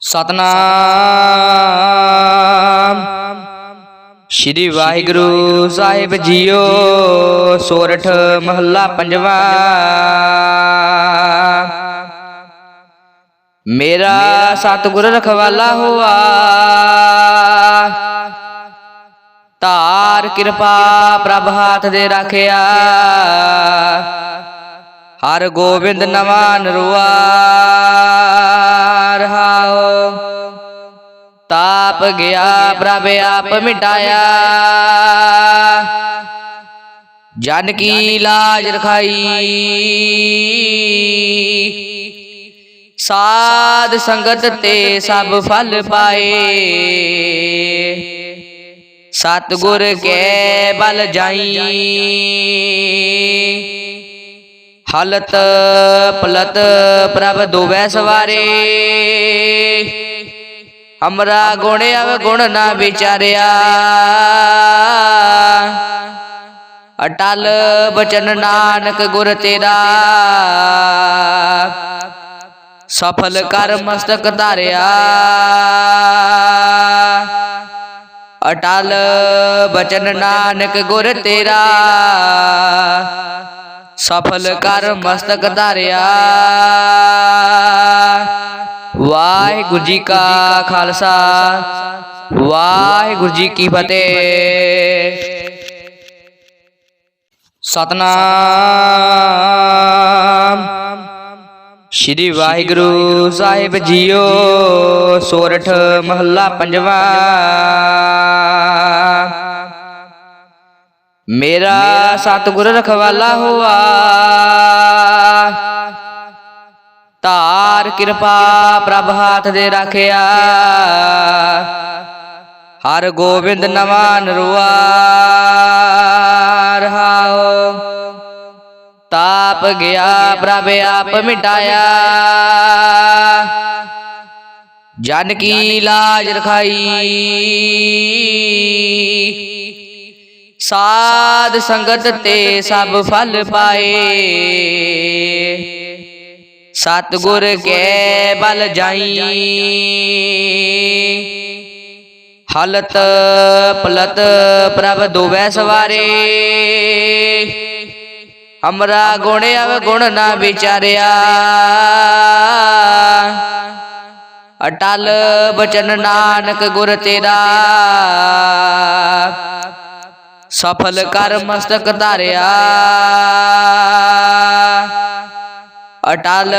ਸਤਨਾਮ। ਸ਼੍ਰੀ ਵਾਹਿਗੁਰੂ ਸਾਹਿਬ ਜੀਓ, ਸੋਰਠ ਮਹੱਲਾ ਪੰਜਵਾ। ਮੇਰਾ ਸਤਿਗੁਰ ਰਖਵਾਲਾ ਹੋਆ। ਧਾਰ ਕਿਰਪਾ ਪ੍ਰਭ ਹਾਥ ਦੇ ਰੱਖਿਆ। ਹਰ ਗੋਬਿੰਦ ਨਵਾਂ ਨਰੁਆ ਰਹਾਓ ਤਾਪ ਗਿਆ ਪ੍ਰਭ ਆਪ ਮਿਟਾਇਆ। ਜਨ ਕੀ ਲਾਜ ਰਖਾਈ। ਸਾਧ ਸੰਗਤ ਤੇ ਸਭ ਫਲ ਪਾਏ। ਸਤਿਗੁਰ ਕੇ ਬਲ ਜਾਈ। ਹਲਤ ਪਲਤ ਪ੍ਰਭ ਦੁਬੈ ਸਵਾਰੇ। ਅਮਰਾ ਗੁਣ ਅਵ ਗੁਣ ਨਾ ਵਿਚਾਰਿਆ ਅਟਲ ਬਚਨ ਨਾਨਕ ਗੁਰ ਤੇਰਾ ਸਫਲ ਕਰ ਮਸਤਕ ਧਾਰਿਆ ਅਟਲ ਬਚਨ ਨਾਨਕ ਗੁਰ ਤੇਰਾ ਸਫਲ ਕਰ ਮਸਤਕ ਧਾਰਿਆ ਵਾਹਿਗੁਰੂ ਜੀ ਕਾ ਖਾਲਸਾ, ਵਾਹਿਗੁਰੂ ਜੀ ਕੀ ਫਤਿਹ। ਸਤਨਾਮ। ਸ਼੍ਰੀ ਵਾਹਿਗੁਰੂ ਸਾਹਿਬ ਜੀਓ, ਸੋਰਠ ਮਹੱਲਾ ਪੰਜਵਾ। ਮੇਰਾ ਸਤਿਗੁਰ ਰਖਵਾਲਾ ਹੋਆ। ਧਾਰ ਕਿਰਪਾ ਪ੍ਰਭ ਹੱਥ ਦੇ ਰੱਖਿਆ। ਹਰ ਗੋਬਿੰਦ ਨਵਾਂ ਨਰੁਆ ਰਹਾਓ। ਤਾਪ ਗਿਆ ਪ੍ਰਭ, ਆਪ ਮਿਟਾਇਆ। ਜਨ ਕੀ ਲਾਜ ਰਖਾਈ। ਸਾਧ ਸੰਗਤ ਤੇ ਸਭ ਫਲ ਪਾਏ। ਸਤਿਗੁਰ ਕੇ ਬਲ ਜਾਈ। ਹਲਤ ਪਲਤ ਪ੍ਰਭ ਦੁਬੈ ਸਵਾਰੇ। ਹਮਰਾ ਗੁਣ ਅਵ ਗੁਣ ਨਾ ਵਿਚਾਰਿਆ। ਅਟਲ ਬਚਨ ਨਾਨਕ ਗੁਰ ਤੇਰਾ। ਸਫਲ ਕਰ ਮਸਤਕ ਧਾਰਿਆ। ਅਟਲ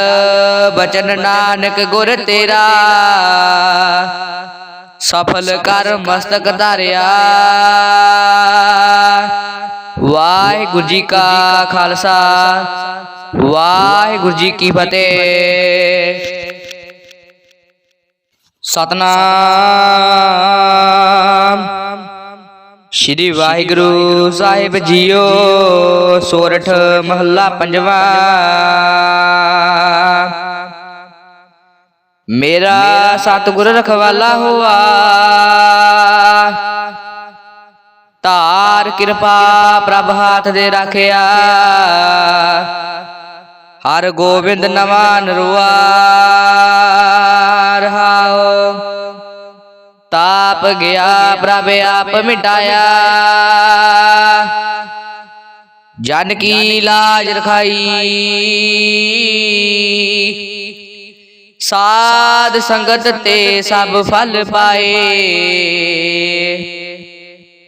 ਬਚਨ ਨਾਨਕ ਗੁਰ ਤੇਰਾ। ਸਫਲ ਕਰ ਮਸਤਕ ਧਾਰਿਆ। ਵਾਹਿਗੁਰੂ ਜੀ ਕਾ ਖਾਲਸਾ। ਵਾਹਿਗੁਰੂ ਜੀ ਕੀ ਫਤਿਹ। ਸਤਨਾਮ। ਸ਼੍ਰੀ ਵਾਹਿਗੁਰੂ ਸਾਹਿਬ ਜੀਓ, ਸੋਰਠ ਮਹੱਲਾ ਪੰਜਵਾ। ਮੇਰਾ ਸਤਿਗੁਰ ਰਖਵਾਲਾ ਹੋਆ। ਧਾਰ ਕਿਰਪਾ ਪ੍ਰਭ ਹਾਥ ਦੇ ਰਾਖਿਆ। ਹਰ ਗੋਬਿੰਦ ਨਵਾ ਨਰੁਆ ਰਹਾਓ ਤਾਪ ਗਿਆ ਪ੍ਰਭ ਆਪ ਮਿਟਾਇਆ। ਜਨ ਕੀ ਲਾਜ ਰਖਾਈ। ਸਾਧ ਸੰਗਤ ਤੇ ਸਭ ਫਲ ਪਾਏ।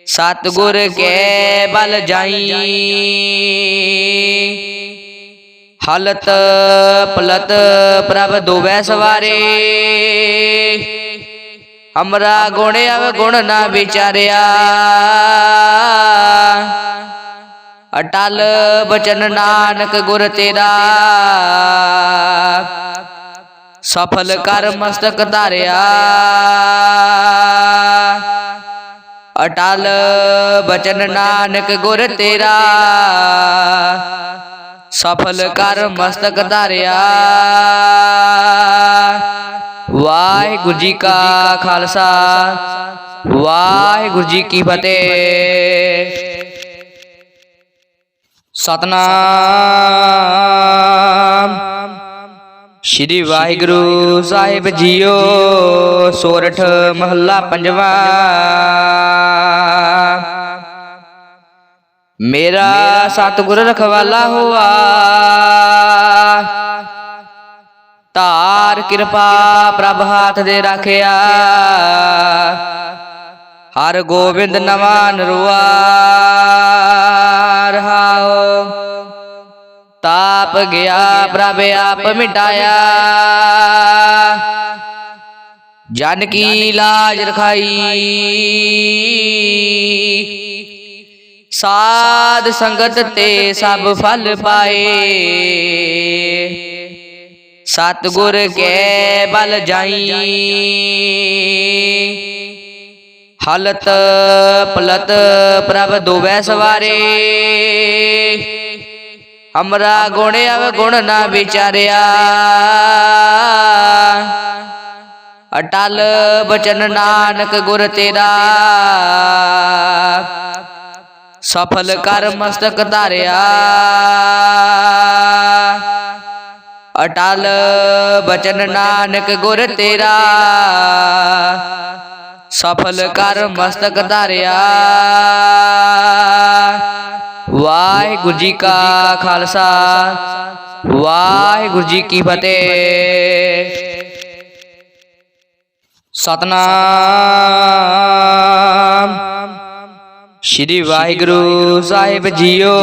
ਸਤਿਗੁਰ ਕੇ ਬਲ ਜਾਈ। ਹਲਤ ਪਲਤ ਪ੍ਰਭ ਦੁਬੈ ਸਵਾਰੇ। ਹਮਰਾ ਗੁਣ ਅਵ ਗੁਣ ਨਾ ਵਿਚਾਰਿਆ। ਅਟਲ ਬਚਨ ਨਾਨਕ ਗੁਰ ਤੇਰਾ। ਸਫਲ ਕਰ ਮਸਤਕ ਧਾਰਿਆ ਅਟਲ ਬਚਨ ਨਾਨਕ ਗੁਰ ਤੇਰਾ ਸਫਲ ਕਰ ਮਸਤਕ ਧਾਰਿਆ ਵਾਹਿਗੁਰੂ ਜੀ ਕਾ ਖਾਲਸਾ ਵਾਹਿਗੁਰੂ ਜੀ ਕੀ ਫਤਿਹ ਸਤਨਾਮ ਸ਼੍ਰੀ ਵਾਹਿਗੁਰੂ ਸਾਹਿਬ ਜੀਓ ਸੋਰਠ ਮਹੱਲਾ ਪੰਜਵਾ। ਮੇਰਾ ਸਤਿਗੁਰ ਰਖਵਾਲਾ ਹੋਆ। ਧਾਰ ਕਿਰਪਾ ਪ੍ਰਭ ਹਾਥ ਦੇ ਰੱਖਿਆ। ਹਰ ਗੋਬਿੰਦ ਨਵਾ ਨਰੁਆ। ਤਾਪ ਗਿਆ, ਪ੍ਰਭ ਆਪ ਮਿਟਾਇਆ। ਜਨ ਕੀ ਲਾਜ ਰਖਾਈ। ਸਾਧ ਸੰਗਤ ਤੇ ਸਭ ਫਲ ਪਾਏ। ਸਤਿਗੁਰ ਕੇ ਬਲ ਜਾਈ। ਹਲਤ ਪਲਤ ਪ੍ਰਭ ਦੋਵੈ ਸਵਾਰੇ। ਹਮਰਾ ਗੁਣ ਅਵ ਗੁਣ ਨਾ ਵਿਚਾਰਿਆ ਅਟਲ ਬਚਨ ਨਾਨਕ ਗੁਰ ਤੇਰਾ ਸਫਲ ਕਰ ਮਸਤਕ ਧਾਰਿਆ ਅਟਲ ਬਚਨ ਨਾਨਕ ਗੁਰ ਤੇਰਾ ਸਫਲ ਕਰ ਮਸਤਕ ਧਾਰਿਆ ਵਾਹਿਗੁਰੂ ਜੀ ਕਾ ਖਾਲਸਾ, ਵਾਹਿਗੁਰੂ ਜੀ ਕੀ ਫਤਿਹ। ਸਤਨਾਮ। ਸ਼੍ਰੀ ਵਾਹਿਗੁਰੂ ਸਾਹਿਬ ਜੀਓ,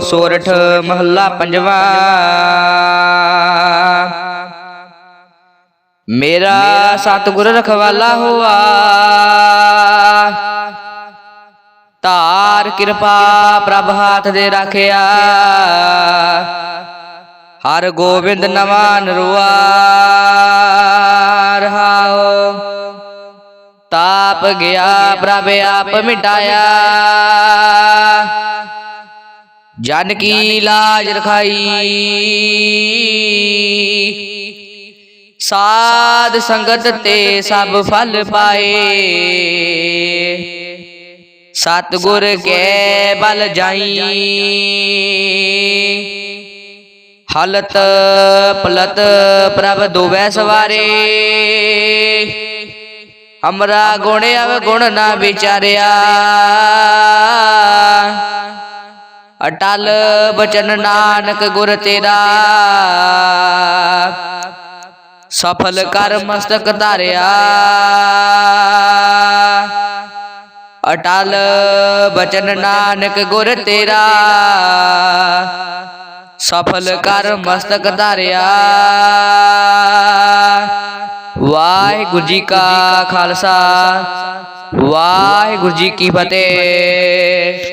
ਸੋਰਠ ਮਹੱਲਾ ਪੰਜਵਾ। ਮੇਰਾ ਸਤਿਗੁਰ ਰਖਵਾਲਾ ਹੋਆ। ਧਾਰ ਕਿਰਪਾ ਪ੍ਰਭ ਹਾਥ ਦੇ ਰੱਖਿਆ। ਹਰ ਗੋਬਿੰਦ ਨਵਾਂ ਨਰੁਆ ਰਹਾਓ ਤਾਪ ਗਿਆ ਪ੍ਰਭ, ਆਪ ਮਿਟਾਇਆ। ਜਨ ਕੀ ਲਾਜ ਰਖਾਈ। ਸਾਧ ਸੰਗਤ ਤੇ ਸਭ ਫਲ ਪਾਏ। ਸਤਿਗੁਰ ਕੇ ਬਲ ਜਾਈ। ਹਲਤ ਪਲਤ ਪ੍ਰਭ ਦੋਵੈ ਸਵਾਰੇ। ਹਮਰਾ ਗੁਣ ਅਵ ਗੁਣ ਨਾ ਵਿਚਾਰਿਆ। ਅਟਲ ਬਚਨ ਨਾਨਕ ਗੁਰ ਤੇਰਾ। ਸਫਲ ਕਰ ਮਸਤਕ ਧਾਰਿਆ। ਅਟਲ ਬਚਨ ਨਾਨਕ ਗੁਰ ਤੇਰਾ। ਸਫਲ ਕਰ ਮਸਤਕ ਧਾਰਿਆ। ਵਾਹਿਗੁਰੂ ਜੀ ਕਾ ਖਾਲਸਾ। ਵਾਹਿਗੁਰੂ ਜੀ ਕੀ ਫਤਿਹ।